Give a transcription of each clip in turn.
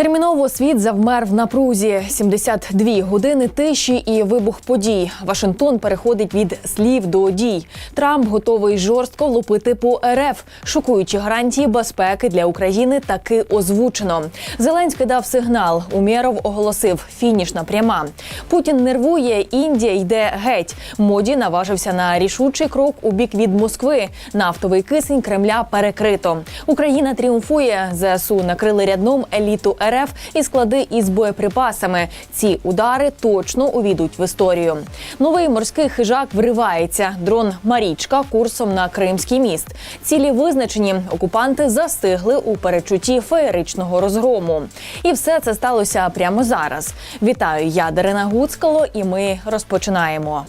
Терміново світ завмер в напрузі. 72 години тиші і вибух подій. Вашингтон переходить від слів до дій. Трамп готовий жорстко лупити по РФ. Шокуючі гарантії безпеки для України таки озвучено. Зеленський дав сигнал. Умєров оголосив фінішна пряма. Путін нервує. Індія йде геть. Моді наважився на рішучий крок у бік від Москви. Нафтовий кисень Кремля перекрито. Україна тріумфує. ЗСУ накрили рядном еліту РФ і склади із боєприпасами. Ці удари точно увійдуть в історію. Новий морський хижак вривається. Дрон Марічка курсом на Кримський міст. Цілі визначені. Окупанти застигли у перечутті феєричного розгрому. І все це сталося прямо зараз. Вітаю, я Дарина Гуцкало, і ми розпочинаємо.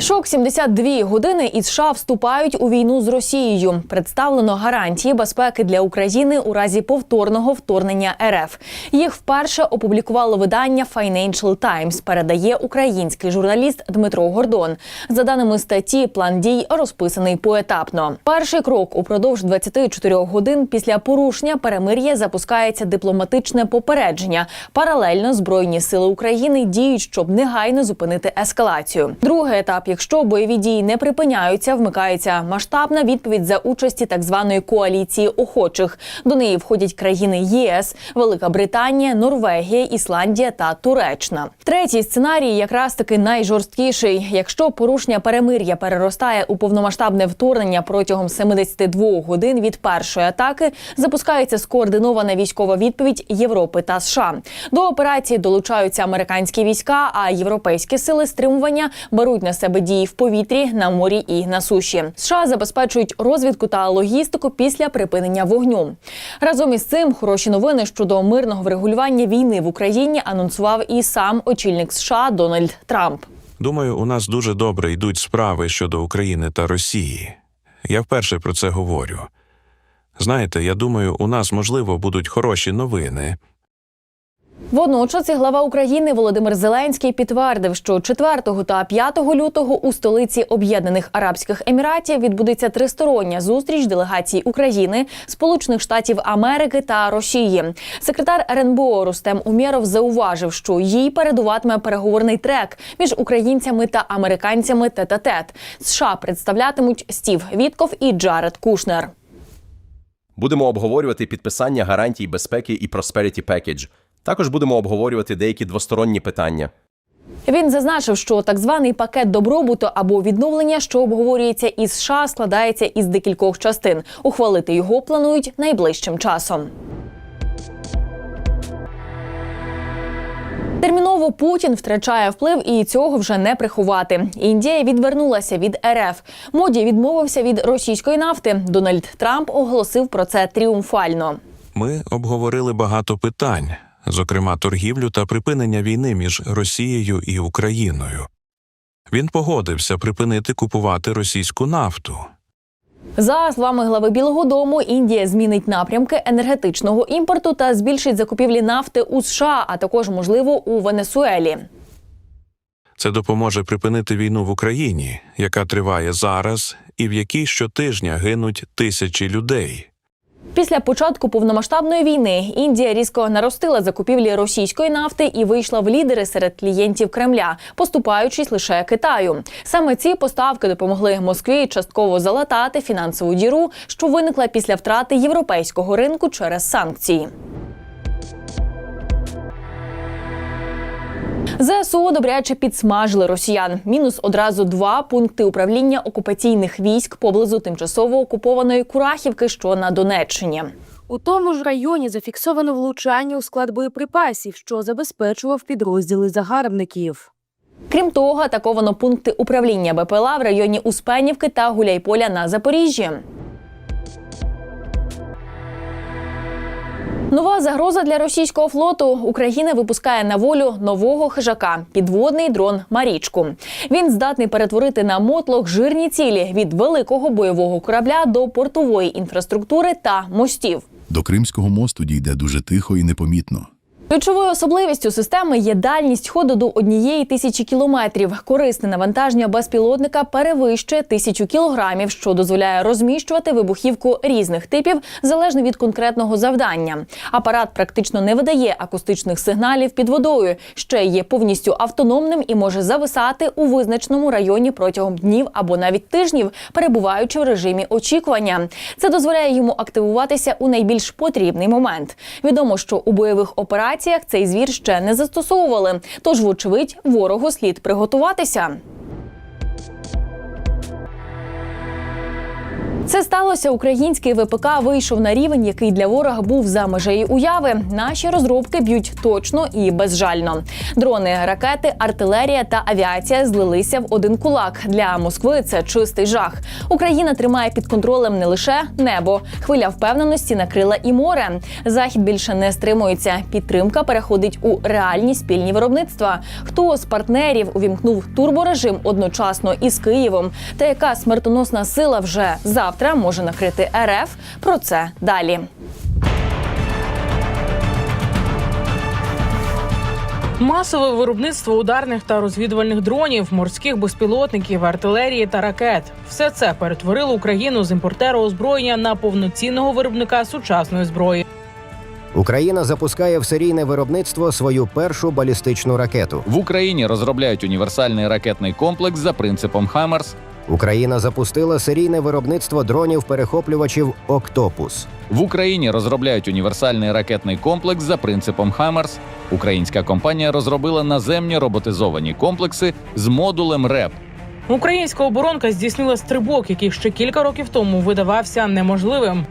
Шок 72 години і США вступають у війну з Росією. Представлено гарантії безпеки для України у разі повторного вторгнення РФ. Їх вперше опублікувало видання Financial Times, Передає український журналіст Дмитро Гордон. За даними статті, план дій розписаний поетапно. Перший крок упродовж 24 годин після порушення перемир'я запускається дипломатичне попередження. Паралельно збройні сили України діють, щоб негайно зупинити ескалацію. Другий етап, якщо бойові дії не припиняються, вмикається масштабна відповідь за участі так званої коаліції охочих. До неї входять країни ЄС, Велика Британія, Норвегія, Ісландія та Туреччина. Третій сценарій якраз таки найжорсткіший. Якщо порушення перемир'я переростає у повномасштабне вторгнення протягом 72 годин від першої атаки, запускається скоординована військова відповідь Європи та США. До операції долучаються американські війська, а європейські сили стримування беруть на себе дії в повітрі, на морі і на суші. США забезпечують розвідку та логістику після припинення вогню. Разом із цим хороші новини щодо мирного врегулювання війни в Україні анонсував і сам очільник США Дональд Трамп. Думаю, у нас дуже добре йдуть справи щодо України та Росії. Я вперше про це говорю. Знаєте, я думаю, у нас можливо будуть хороші новини. Водночас і глава України Володимир Зеленський підтвердив, що 4 та 5 лютого у столиці Об'єднаних Арабських Еміратів відбудеться тристороння зустріч делегацій України, Сполучених Штатів Америки та Росії. Секретар РНБО Рустем Умєров зауважив, що їй передуватиме переговорний трек між українцями та американцями тет-а-тет. США представлятимуть Стів Вітков і Джаред Кушнер. Будемо обговорювати підписання гарантій безпеки і Prosperity Package. Також будемо обговорювати деякі двосторонні питання. Він зазначив, що так званий пакет добробуту або відновлення, що обговорюється із США, складається із декількох частин. Ухвалити його планують найближчим часом. Терміново Путін втрачає вплив, і цього вже не приховати. Індія відвернулася від РФ. Моді відмовився від російської нафти. Дональд Трамп оголосив про це тріумфально. Ми обговорили багато питань, зокрема торгівлю та припинення війни між Росією і Україною. Він погодився припинити купувати російську нафту. За словами глави Білого Дому, Індія змінить напрямки енергетичного імпорту та збільшить закупівлі нафти у США, а також можливо у Венесуелі. Це допоможе припинити війну в Україні, яка триває зараз, і в якій щотижня гинуть тисячі людей. Після початку повномасштабної війни Індія різко наростила закупівлі російської нафти і вийшла в лідери серед клієнтів Кремля, поступаючись лише Китаю. Саме ці поставки допомогли Москві частково залатати фінансову діру, що виникла після втрати європейського ринку через санкції. ЗСУ добряче підсмажили росіян. Мінус одразу два пункти управління окупаційних військ поблизу тимчасово окупованої Курахівки, що на Донеччині. У тому ж районі зафіксовано влучання у склад боєприпасів, що забезпечував підрозділи загарбників. Крім того, атаковано пункти управління БПЛА в районі Успенівки та Гуляйполя на Запоріжжі. Нова загроза для російського флоту. Україна випускає на волю нового хижака підводний дрон Марічку. Він здатний перетворити на мотлох жирні цілі від великого бойового корабля до портової інфраструктури та мостів. До Кримського мосту дійде дуже тихо і непомітно. Ключовою особливістю системи є дальність ходу до однієї тисячі кілометрів. Корисне навантаження безпілотника перевищує тисячу кілограмів, що дозволяє розміщувати вибухівку різних типів залежно від конкретного завдання. Апарат практично не видає акустичних сигналів під водою, ще є повністю автономним і може зависати у визначеному районі протягом днів або навіть тижнів, перебуваючи в режимі очікування. Це дозволяє йому активуватися у найбільш потрібний момент. Відомо, що у бойових операціях цей звір ще не застосовували, тож, вочевидь, ворогу слід приготуватися. Це сталося. Український ВПК вийшов на рівень, який для ворога був за межею уяви. Наші розробки б'ють точно і безжально. Дрони, ракети, артилерія та авіація злилися в один кулак. Для Москви це чистий жах. Україна тримає під контролем не лише небо. Хвиля впевненості накрила і море. Захід більше не стримується. Підтримка переходить у реальні спільні виробництва. Хто з партнерів увімкнув турборежим одночасно із Києвом? Та яка смертоносна сила вже завтра може накрити РФ? Про це далі. Масове виробництво ударних та розвідувальних дронів, морських безпілотників, артилерії та ракет все це перетворило Україну з імпортера озброєння на повноцінного виробника сучасної зброї. Україна запускає в серійне виробництво свою першу балістичну ракету. В Україні розробляють універсальний ракетний комплекс за принципом Хаммерс. Україна запустила серійне виробництво дронів-перехоплювачів Октопус. В Україні розробляють універсальний ракетний комплекс за принципом Хаммерс. Українська компанія розробила наземні роботизовані комплекси з модулем РЕП. Українська оборонка здійснила стрибок, який ще кілька років тому видавався неможливим.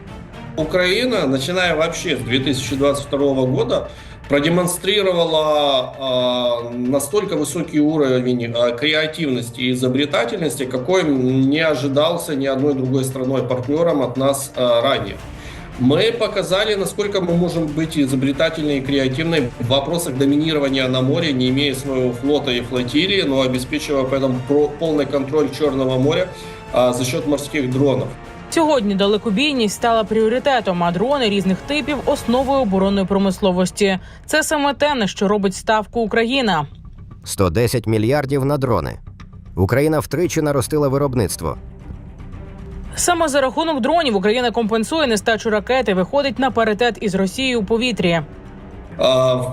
Украина, начиная вообще с 2022 года, продемонстрировала э, настолько высокий уровень э, креативности и изобретательности, какой не ожидался ни одной другой страной партнером от нас э, ранее. Мы показали, насколько мы можем быть изобретательны и креативны в вопросах доминирования на море, не имея своего флота и флотилии, но обеспечивая поэтому про- полный контроль Черного моря за счет морских дронов. Сьогодні далекобійність стала пріоритетом, а дрони різних типів основою оборонної промисловості. Це саме те, на що робить ставку Україна. 110 мільярдів на дрони. Україна втричі наростила виробництво. Саме за рахунок дронів Україна компенсує нестачу ракети, виходить на паритет із Росією у повітрі.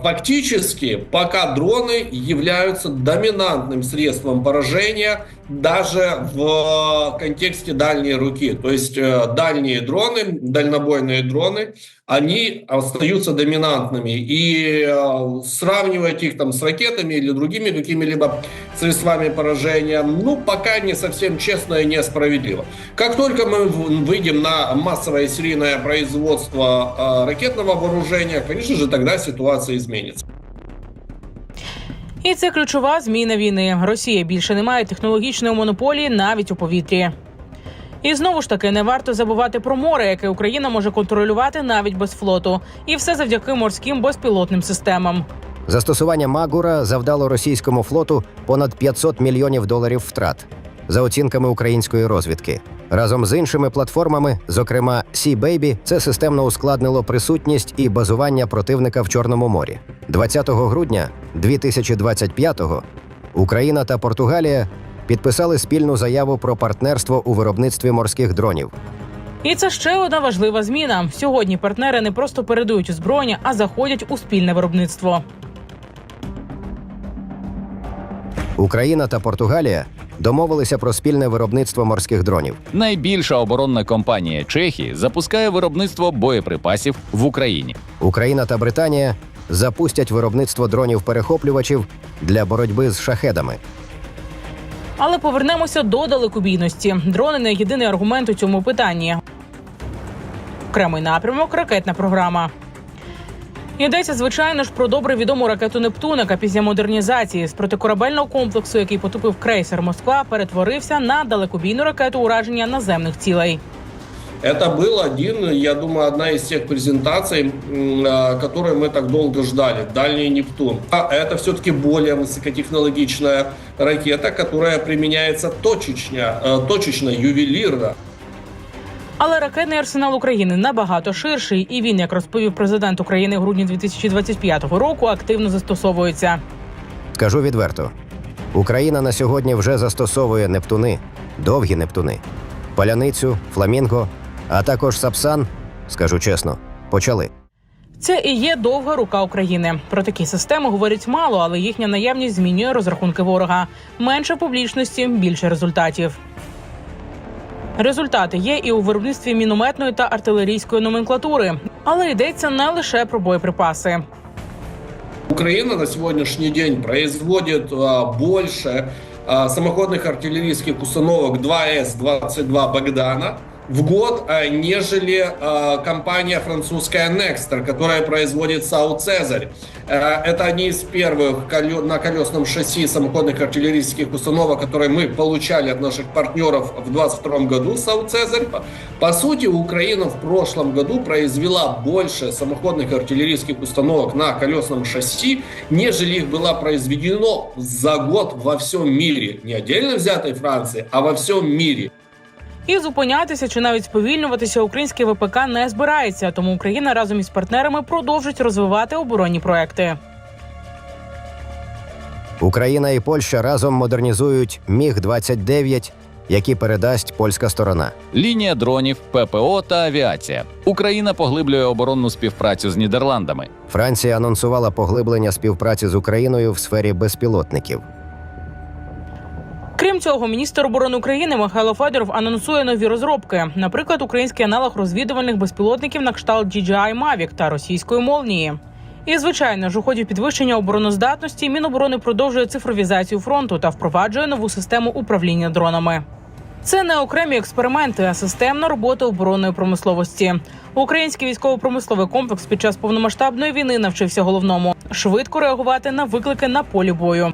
Фактически, пока дроны являются доминантным средством поражения даже в э, контексте дальней руки. То есть э, дальние дроны, дальнобойные дроны, они остаются доминантными. И э, сравнивать их там с ракетами или другими какими-либо средствами поражения, ну, пока не совсем честно и несправедливо. Как только мы выйдем на массовое серийное производство ракетного вооружения, конечно же, тогда ситуация изменится. І це ключова зміна війни. Росія більше не має технологічної монополії навіть у повітрі. І знову ж таки не варто забувати про море, яке Україна може контролювати навіть без флоту, і все завдяки морським безпілотним системам. Застосування Магура завдало російському флоту понад 500 мільйонів доларів втрат, за оцінками української розвідки. Разом з іншими платформами, зокрема Sea Baby, це системно ускладнило присутність і базування противника в Чорному морі. 20 грудня 2025-го Україна та Португалія підписали спільну заяву про партнерство у виробництві морських дронів. І це ще одна важлива зміна. Сьогодні партнери не просто передають озброєння, а заходять у спільне виробництво. Україна та Португалія домовилися про спільне виробництво морських дронів. Найбільша оборонна компанія Чехії запускає виробництво боєприпасів в Україні. Україна та Британія запустять виробництво дронів-перехоплювачів для боротьби з шахедами. Але повернемося до далекобійності. Дрони не єдиний аргумент у цьому питанні. Окремий напрямок ракетна програма. Йдеться, звичайно ж, про добре відому ракету Нептун, яка після модернізації з протикорабельного комплексу, який потопив крейсер Москва, перетворився на далекобійну ракету ураження наземних цілей. Это был один, я думаю, одна из тех презентаций, м, а, которые мы так долго ждали. Дальний Нептун. А это все-таки более высокотехнологичная ракета, которая применяется точечно, э, точечно, ювелирно. Але ракетний арсенал України набагато ширший, і він, як розповів президент України в грудні 2025 року, активно застосовується. Скажу відверто: Україна на сьогодні вже застосовує нептуни, довгі нептуни, паляницю, фламінго, а також сапсан. Скажу чесно, почали. Це і є довга рука України. Про такі системи говорять мало, але їхня наявність змінює розрахунки ворога. Менше публічності, більше результатів. Результати є і у виробництві мінометної та артилерійської номенклатури, але йдеться не лише про боєприпаси. Украина на сегодняшний день производит а, больше а, самоходных артиллерийских установок 2С-22 «Богдана» в год, а, нежели а, компания французская «Некстер», которая производит САУ «Цезарь». А, Это одни из первых на колесном шасси самоходных артиллерийских установок, которые мы получали от наших партнеров в 2022 году САУ «Цезарь». По сути, Украина в прошлом году произвела больше самоходных артиллерийских установок на колесном шасси, нежели их было произведено за год во всем мире. Не отдельно взятой Франции, а во всем мире. І зупинятися чи навіть сповільнюватися українське ВПК не збирається, тому Україна разом із партнерами продовжить розвивати оборонні проекти. Україна і Польща разом модернізують Міг 29 які передасть польська сторона. Лінія дронів, ППО та авіація. Україна поглиблює оборонну співпрацю з Нідерландами. Франція анонсувала поглиблення співпраці з Україною в сфері безпілотників. Крім цього, міністр оборони України Михайло Федоров анонсує нові розробки, наприклад, український аналог розвідувальних безпілотників на кшталт DJI Mavic та російської молнії. І звичайно ж, у ході підвищення обороноздатності Міноборони продовжує цифровізацію фронту та впроваджує нову систему управління дронами. Це не окремі експерименти, а системна робота оборонної промисловості. Український військово-промисловий комплекс під час повномасштабної війни навчився головному швидко реагувати на виклики на полі бою.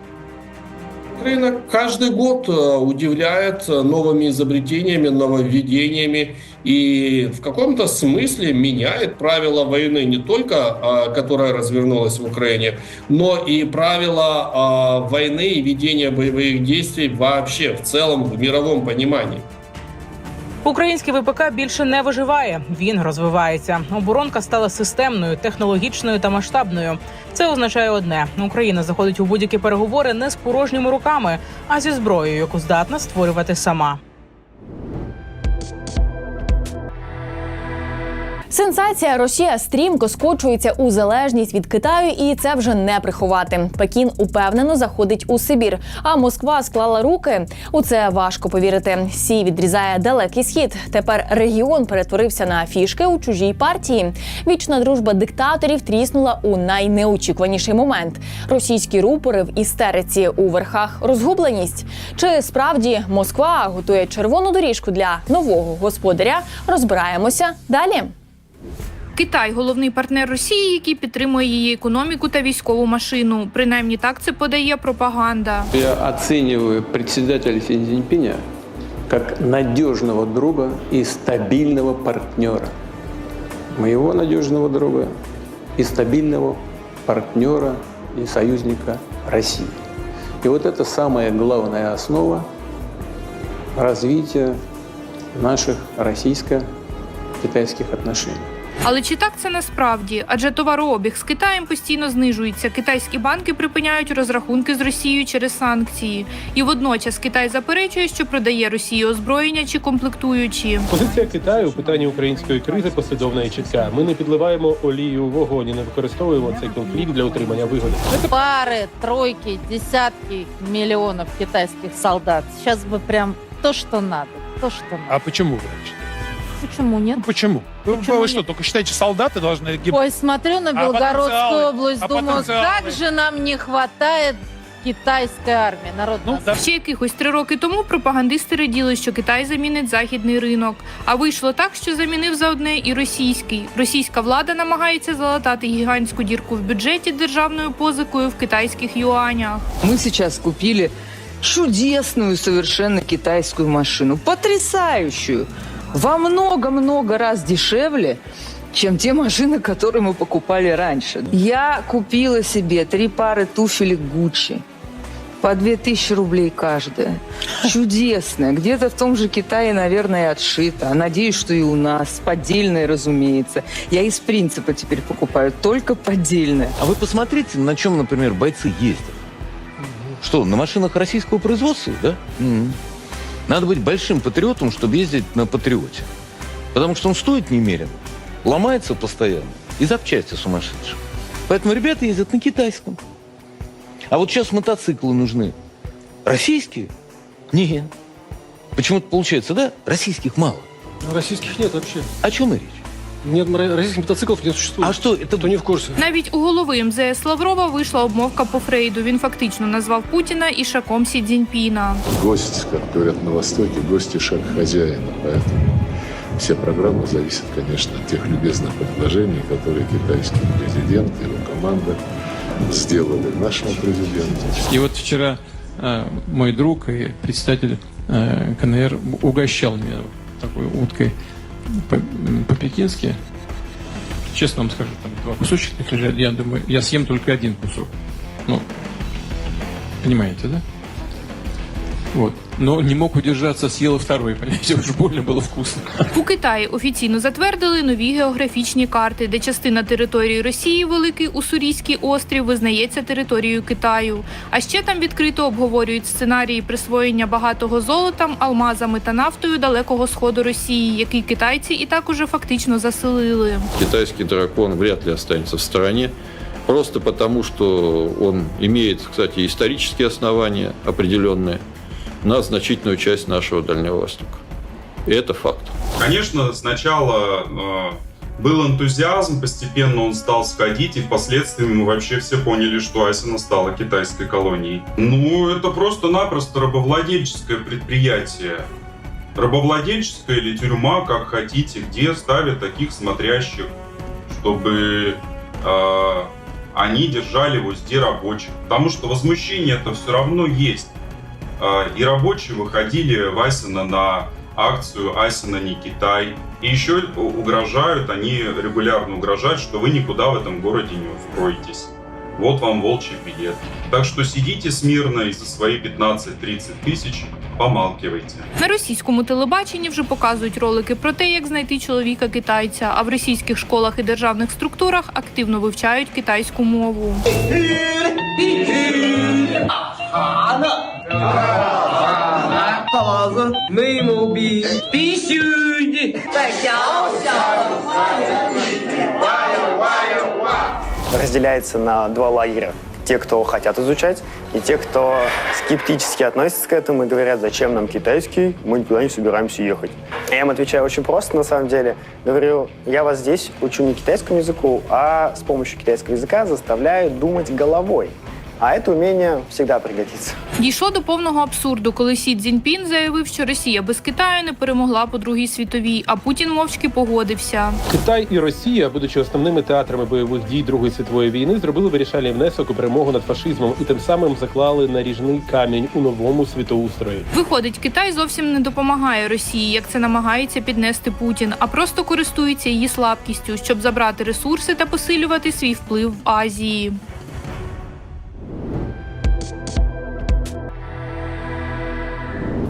Украина каждый год э, удивляет э, новыми изобретениями, нововведениями и в каком-то смысле меняет правила войны не только, э, которая развернулась в Украине, но и правила э, войны и ведения боевых действий вообще в целом в мировом понимании. Український ВПК більше не виживає. Він розвивається. Оборонка стала системною, технологічною та масштабною. Це означає одне: Україна заходить у будь-які переговори не з порожніми руками, а зі зброєю, яку здатна створювати сама. Сенсація Росія стрімко скочується у залежність від Китаю, і це вже не приховати. Пекін упевнено заходить у Сибір. А Москва склала руки. У це важко повірити. Сі відрізає далекий схід. Тепер регіон перетворився на фішки у чужій партії. Вічна дружба диктаторів тріснула у найнеочікуваніший момент. Російські рупори в істериці у верхах розгубленість. Чи справді Москва готує червону доріжку для нового господаря? Розбираємося далі. Китай головний партнер Росії, який підтримує її економіку та військову машину. Принаймні так це подає пропаганда. Я оцениваю председателя Цзиньпиня как надежного друга и стабильного партнера. Моего надежного друга и стабильного партнера и союзника России. И вот это самая главная основа развития наших российско-китайских отношений. Але чи так це насправді? Адже товарообіг з Китаєм постійно знижується. Китайські банки припиняють розрахунки з Росією через санкції. І водночас Китай заперечує, що продає Росії озброєння чи комплектуючі. Позиція Китаю у питанні української кризи послідовна і чітка. Ми не підливаємо олію у вогонь і не використовуємо цей конфлікт для отримання вигоди. пары, тройки, десятки миллионов китайских солдат. Сейчас бы прям то, что надо. То, что надо. А почему вы так Почему нет? Ну почему? Вы, Почему вы нет? что, только считаете, солдаты должны гибнуть? Ой, смотрю на А Белгородскую потенциалы? область, А думаю, потенциалы? как же нам не хватает китайской армии. Народ Ну, нас да. Ще якихось три роки тому пропагандисти раділи, що Китай замінить західний ринок. А вийшло так, що замінив за одне і російський. Російська влада намагається залатати гігантську дірку в бюджеті державною позикою в китайських юанях. Мы сейчас купили чудесную совершенно китайскую машину, потрясающую, Во много-много раз дешевле, чем те машины, которые мы покупали раньше. Я купила себе три пары туфелек Гуччи. По 2000 рублей каждая. Чудесная. Где-то в том же Китае, наверное, отшита. Надеюсь, что и у нас. Поддельная, разумеется. Я из принципа теперь покупаю только поддельное. А вы посмотрите, на чем, например, бойцы ездят. Что, на машинах российского производства, да? Мгм. Надо быть большим патриотом, чтобы ездить на патриоте. Потому что он стоит немерено, ломается постоянно и запчасти сумасшедшие. Поэтому ребята ездят на китайском. А вот сейчас мотоциклы нужны. Российские? Нет. Почему-то получается, да? Российских мало. Российских нет вообще. О чем и речь? Нет, российских мотоциклов не существует. А что, это... Кто не в курсе? Навіть у голови МЗС Лаврова вийшла обмовка по Фрейду. Він фактично назвав Путіна ішаком Сі Цзіньпіна. Гость, как говорят на Востоке, гость и шаг хозяина. Поэтому вся программа зависит, конечно, от тех любезных предложений, которые китайский президент и его команда сделали нашему президенту. И вот вчера э, мой друг и председатель э, КНР угощал меня такой уткой по- м, по-пекински. Честно вам скажу, там два кусочка лежат. Я думаю, я съем только один кусок. Ну, понимаете, да? Вот. Но не мог удержаться, съел и второй, понимаете, уж больно было вкусно. У Китаї офіційно затвердили нові географічні карти, де частина території Росії, Великий Уссурійський острів, визнається територією Китаю. А ще там відкрито обговорюють сценарії присвоєння багатого золотом, алмазами та нафтою далекого сходу Росії, який китайці і так уже фактично заселили. Китайский дракон вряд ли останется в стороне, просто потому что он имеет, кстати, исторические основания определенные На значительную часть нашего Дальнего Востока. И это факт. Конечно, сначала э, был энтузиазм, постепенно он стал сходить, и впоследствии мы вообще все поняли, что Асина стала китайской колонией. Ну, это просто-напросто рабовладельческое предприятие. Рабовладельческая или тюрьма, как хотите, где ставят таких смотрящих, чтобы э, они держали в узде рабочих. Потому что возмущение это все равно есть. Э, и рабочие выходили в Асина на акцию Асина не Китай. И еще угрожают, они регулярно угрожают, что вы никуда в этом городе не устроитесь. Вот вам волчий билет. Так что сидите смирно и за свои 15-30 тысяч помалкивайте. На російському телебаченні вже показують ролики про те, як знайти чоловіка китайця. А в російських школах і державних структурах активно вивчають китайську мову. 耗子没毛病，必须的。在小小的花园里，哇哟哇哟哇。 разделяется на два лагеря. Те, кто хотят изучать, и те, кто скептически относятся к этому и говорят, зачем нам китайский, мы никуда не собираемся ехать. Я им отвечаю очень просто, на самом деле. Говорю, я вас здесь учу не китайскому языку, а с помощью китайского языка заставляю думать головой. А это умение всегда пригодится. Дійшло до повного абсурду, коли Сі Цзіньпін заявив, що Росія без Китаю не перемогла по другій світовій, а Путін мовчки погодився. Китай і Росія, будучи основними театрами бойових дій Другої світової війни, зробили вирішальний внесок у перемогу над фашизмом і тим самим заклали наріжний камінь у новому світоустрої. Виходить, Китай зовсім не допомагає Росії, як це намагається піднести Путін, а просто користується її слабкістю, щоб забрати ресурси та посилювати свій вплив в Азії.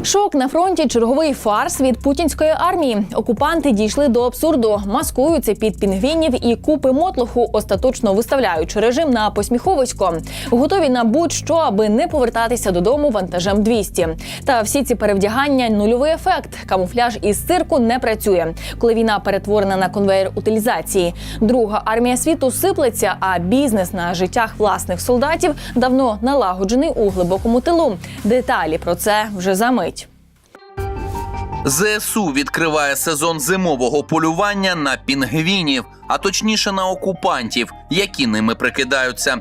Шок на фронті черговий фарс від путінської армії. Окупанти дійшли до абсурду, маскуються під пінгвінів і купи мотлоху, остаточно виставляючи режим на посміховисько. Готові на будь-що, аби не повертатися додому вантажем 200. Та всі ці перевдягання нульовий ефект. Камуфляж із цирку не працює, коли війна перетворена на конвейер утилізації. Друга армія світу сиплеться, а бізнес на життях власних солдатів давно налагоджений у глибокому тилу. Деталі про це вже за мить. ЗСУ відкриває сезон зимового полювання на пінгвінів, а точніше на окупантів, які ними прикидаються.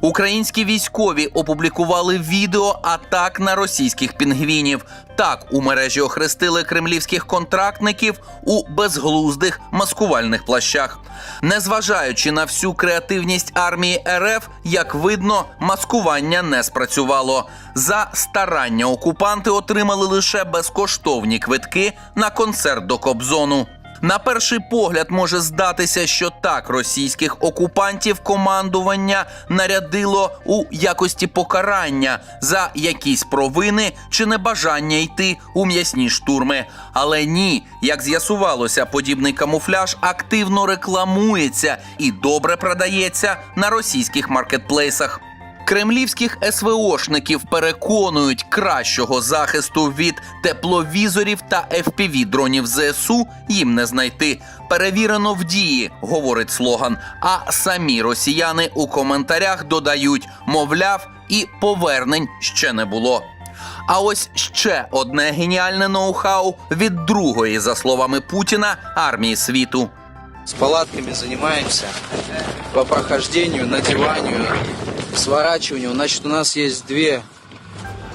Українські військові опублікували відео атак на російських пінгвінів. Так у мережі охрестили кремлівських контрактників у безглуздих маскувальних плащах. Незважаючи на всю креативність армії РФ, як видно, маскування не спрацювало. За старання окупанти отримали лише безкоштовні квитки на концерт до Кобзону. На перший погляд може здатися, що так російських окупантів командування нарядило у якості покарання за якісь провини чи небажання йти у м'ясні штурми. Але ні, як з'ясувалося, подібний камуфляж активно рекламується і добре продається на російських маркетплейсах. Кремлівських СВОшників переконують кращого захисту від тепловізорів та fpv дронів ЗСУ їм не знайти. Перевірено в дії, говорить слоган. А самі росіяни у коментарях додають, мовляв, і повернень ще не було. А ось ще одне геніальне ноу-хау від другої, за словами Путіна, армії світу. С палатками занимаемся по прохождению, надеванию, сворачиванию. Значит, у нас есть две,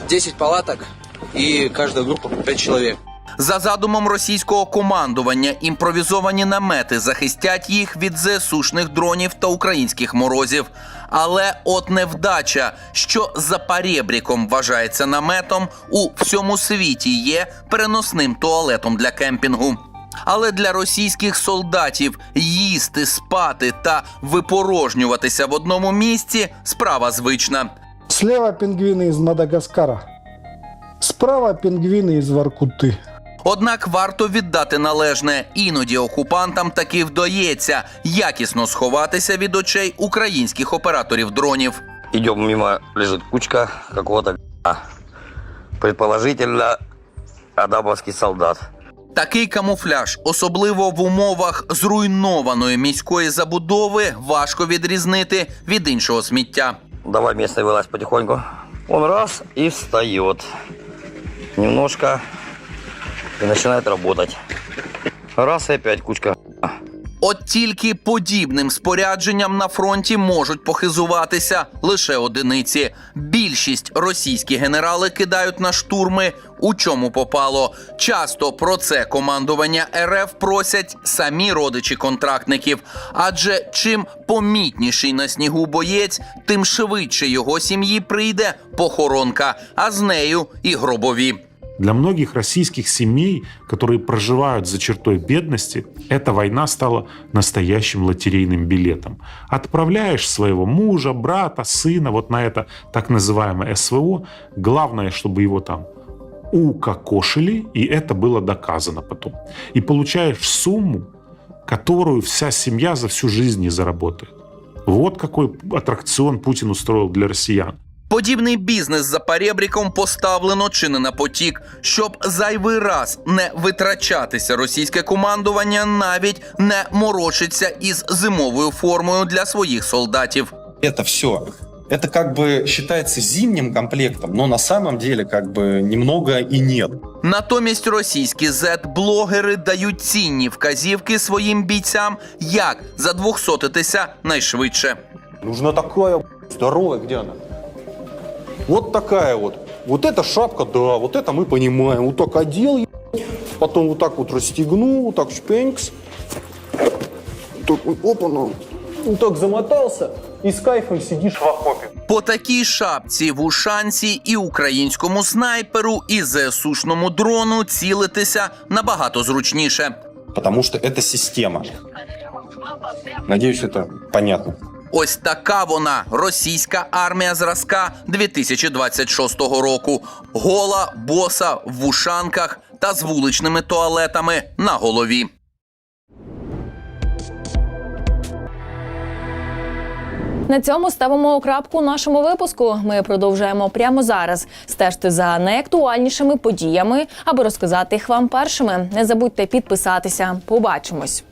10 палаток и каждая группа по 5 человек. За задумом російського командування, імпровізовані намети захистять їх від ЗСУшних дронів та українських морозів. Але от невдача, що за парєбріком вважається наметом, у всьому світі є переносним туалетом для кемпінгу. Але для російських солдатів їсти, спати та випорожнюватися в одному місці справа звична. Слева пингвины из Мадагаскара. Справа пингвины из Воркуты. Однак варто віддати належне, іноді окупантам таки вдається якісно сховатися від очей українських операторів дронів. Идем мимо, лежит кучка какого-то г**а. Предположительно, адамовский солдат. Такий камуфляж, особливо в умовах зруйнованої міської забудови, важко відрізнити від іншого сміття. Давай місце вилазь потихоньку. Он раз і встає. Немножко і починає працювати. Раз і опять кучка. От тільки подібним спорядженням на фронті можуть похизуватися лише одиниці. Більшість російські генерали кидають на штурми, у чому попало. Часто про це командування РФ просять самі родичі контрактників. Адже чим помітніший на снігу боєць, тим швидше його сім'ї прийде похоронка, а з нею і гробові. Для многих российских семей, которые проживают за чертой бедности, эта война стала настоящим лотерейным билетом. Отправляешь своего мужа, брата, сына вот на это так называемое СВО. Главное, чтобы его там укокошили, и это было доказано потом. И получаешь сумму, которую вся семья за всю жизнь не заработает. Вот какой аттракцион Путин устроил для россиян. Подібний бізнес за перебріком поставлено чи не на потік, щоб зайвий раз не витрачатися російське командування навіть не морочиться із зимовою формою для своїх солдатів. Это все. Это как бы считается зимним комплектом, но на самом деле как бы немного и нет. Натомість російські зет-блогери дають цінні вказівки своїм бійцям, як задвохсотитися найшвидше. Нужна такая здоровая, где она? Вот такая вот. Вот эта шапка, да, вот это мы понимаем. Вот так одел, е- потом вот так вот расстегнул, вот так шпенькс. Так, опа, ну. Вот так замотался и с кайфом сидишь в окопе. По такій шапці в ушанці і українському снайперу, і ЗСУшному дрону цілитися набагато зручніше. Потому что это система. Надеюсь, это понятно. Ось така вона російська армія зразка 2026 року. Гола, боса в вушанках та з вуличними туалетами на голові. На цьому ставимо крапку нашому випуску. Ми продовжуємо прямо зараз. Стежте за найактуальнішими подіями, аби розказати їх вам першими. Не забудьте підписатися. Побачимось.